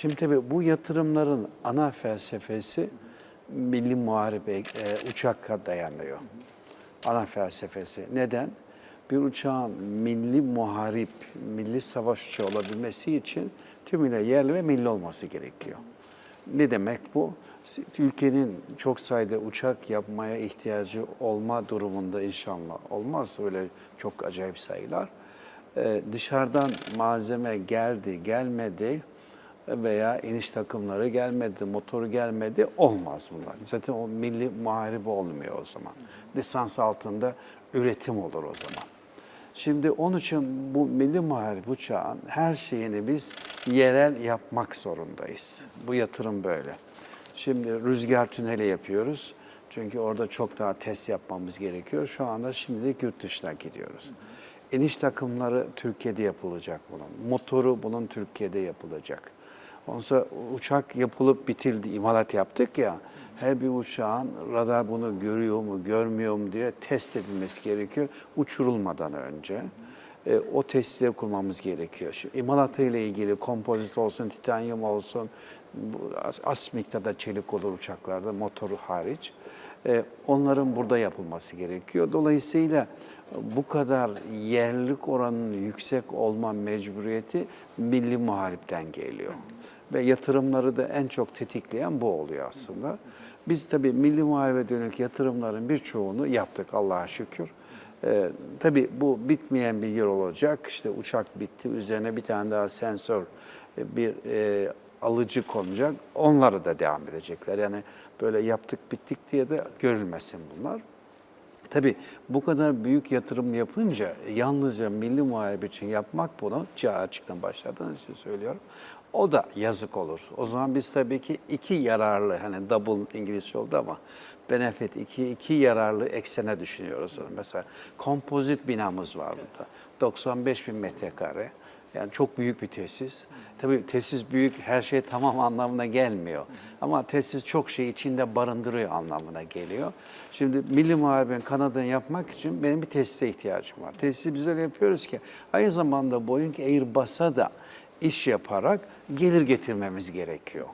Şimdi tabii bu yatırımların ana felsefesi milli muharebe e, uçaka dayanıyor. Ana felsefesi. Neden? Bir uçağın milli muharip, milli savaş uçağı olabilmesi için tümüyle yerli ve milli olması gerekiyor. Ne demek bu? Ülkenin çok sayıda uçak yapmaya ihtiyacı olma durumunda inşallah olmaz öyle çok acayip sayılar. Ee, dışarıdan malzeme geldi, gelmedi veya iniş takımları gelmedi, motoru gelmedi olmaz bunlar. Zaten o milli muharebe olmuyor o zaman. Lisans altında üretim olur o zaman. Şimdi onun için bu milli muharebe uçağın her şeyini biz yerel yapmak zorundayız. Bu yatırım böyle. Şimdi rüzgar tüneli yapıyoruz. Çünkü orada çok daha test yapmamız gerekiyor. Şu anda şimdilik yurt dışına gidiyoruz. İniş takımları Türkiye'de yapılacak bunun. Motoru bunun Türkiye'de yapılacak. Ondan uçak yapılıp bitildi, imalat yaptık ya. Her bir uçağın radar bunu görüyor mu, görmüyor mu diye test edilmesi gerekiyor uçurulmadan önce. E, o testleri kurmamız gerekiyor. Şimdi imalatı ile ilgili kompozit olsun, titanyum olsun, az, az miktarda çelik olur uçaklarda, motoru hariç. E, onların burada yapılması gerekiyor. Dolayısıyla bu kadar yerlilik oranının yüksek olma mecburiyeti milli muharipten geliyor. Ve yatırımları da en çok tetikleyen bu oluyor aslında. Biz tabii milli muharebe dönük yatırımların birçoğunu yaptık Allah'a şükür. Ee, tabii bu bitmeyen bir yıl olacak. İşte uçak bitti, üzerine bir tane daha sensör, e, bir e, alıcı konacak. Onları da devam edecekler. Yani böyle yaptık bittik diye de görülmesin bunlar. Tabii bu kadar büyük yatırım yapınca yalnızca milli muharebe için yapmak bunu cihaz açıktan başladığınız için söylüyorum. O da yazık olur. O zaman biz tabii ki iki yararlı hani double İngilizce oldu ama benefit iki, iki yararlı eksene düşünüyoruz. Mesela kompozit binamız var burada. 95 bin metrekare. Yani çok büyük bir tesis. Tabii tesis büyük, her şey tamam anlamına gelmiyor. Ama tesis çok şey içinde barındırıyor anlamına geliyor. Şimdi Milli Muharebenin kanadını yapmak için benim bir tesise ihtiyacım var. Tesisi biz öyle yapıyoruz ki aynı zamanda Boeing Airbus'a da iş yaparak gelir getirmemiz gerekiyor.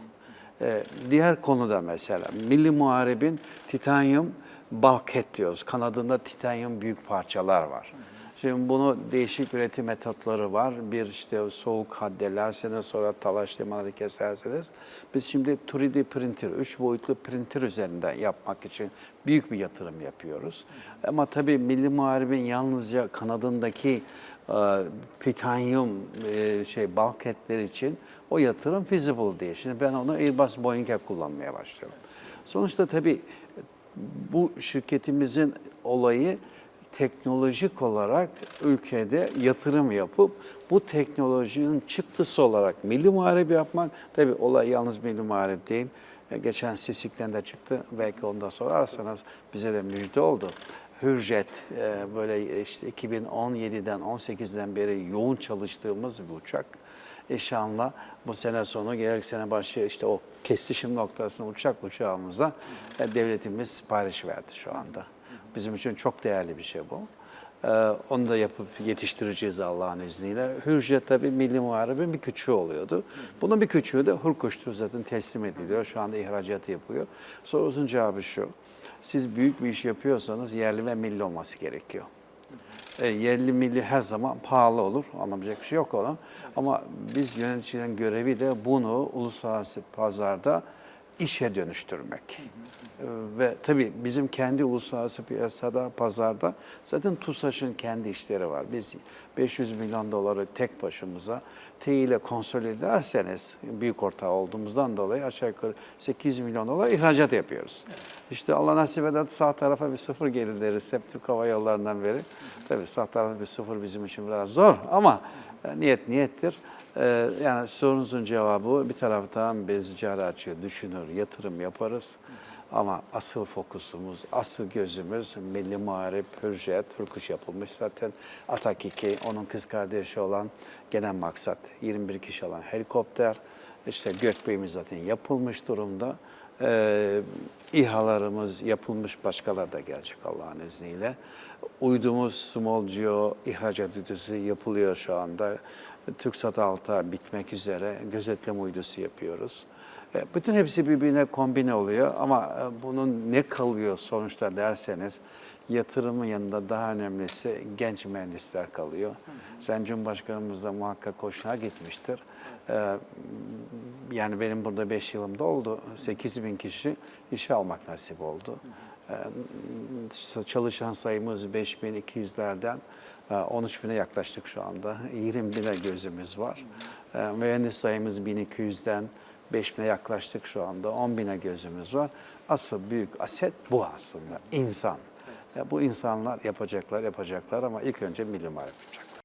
Ee, diğer konuda mesela Milli Muharebin titanyum balket diyoruz. Kanadında titanyum büyük parçalar var. Şimdi bunu değişik üretim metotları var. Bir işte soğuk haddelerseniz sonra talaş limanı keserseniz. Biz şimdi 3D printer, 3 boyutlu printer üzerinden yapmak için büyük bir yatırım yapıyoruz. Ama tabii Milli Muharebin yalnızca kanadındaki e, titanyum e, şey balketler için o yatırım feasible değil. Şimdi ben onu Airbus Boeing'e kullanmaya başlıyorum. Sonuçta tabii bu şirketimizin olayı teknolojik olarak ülkede yatırım yapıp bu teknolojinin çıktısı olarak milli muharebe yapmak, tabii olay yalnız milli muharebe değil. E, Geçen Sisik'ten de çıktı. Belki ondan sorarsanız bize de müjde oldu. Hürjet e, böyle işte 2017'den 18'den beri yoğun çalıştığımız bir uçak. İnşallah bu sene sonu gelecek sene başı işte o kesişim noktasında uçak uçağımıza e, devletimiz sipariş verdi şu anda. Bizim için çok değerli bir şey bu. Ee, onu da yapıp yetiştireceğiz Allah'ın izniyle. Hürjet tabii Milli Muharebe'nin bir küçüğü oluyordu. Bunun bir küçüğü de Hurkuş'tur zaten teslim ediliyor. Şu anda ihracatı yapıyor. Sorunun cevabı şu. Siz büyük bir iş yapıyorsanız yerli ve milli olması gerekiyor. E, yerli milli her zaman pahalı olur. Anlamayacak bir şey yok ona. Ama biz yöneticilerin görevi de bunu uluslararası pazarda işe dönüştürmek. E, Ve tabii bizim kendi uluslararası piyasada, pazarda zaten TUSAŞ'ın kendi işleri var. Biz 500 milyon doları tek başımıza T ile konsol ederseniz büyük ortağı olduğumuzdan dolayı aşağı yukarı 8 milyon dolar ihracat yapıyoruz. İşte Allah nasip eder sağ tarafa bir sıfır gelir deriz hep Türk Hava Yolları'ndan beri. Tabii sağ tarafa bir sıfır bizim için biraz zor ama e, niyet niyettir. Ee, yani sorunuzun cevabı bir taraftan biz cari açığı düşünür, yatırım yaparız. Ama asıl fokusumuz, asıl gözümüz Milli Muharip, Hürjet, Hürkuş yapılmış. Zaten Atak 2, onun kız kardeşi olan genel maksat 21 kişi olan helikopter. İşte Gökbey'imiz zaten yapılmış durumda. Ee, İHA'larımız yapılmış, başkalar da gelecek Allah'ın izniyle. Uydumuz Small Geo ihracat üdüsü yapılıyor şu anda. TürkSat 6 bitmek üzere gözetleme uydusu yapıyoruz. E, Bütün hepsi birbirine kombine oluyor ama e, bunun ne kalıyor sonuçta derseniz yatırımın yanında daha önemlisi genç mühendisler kalıyor. Sayın Cumhurbaşkanımız da muhakkak hoşuna gitmiştir. E, Yani benim burada 5 yılımda oldu. 8 bin kişi işe almak nasip oldu. E, Çalışan sayımız 5200'lerden 13 bine yaklaştık şu anda. 20 bine gözümüz var. Mühendis sayımız 1200'den 5 bine yaklaştık şu anda. 10 bine gözümüz var. Asıl büyük aset bu aslında. insan. Ya bu insanlar yapacaklar, yapacaklar ama ilk önce milli yapacak.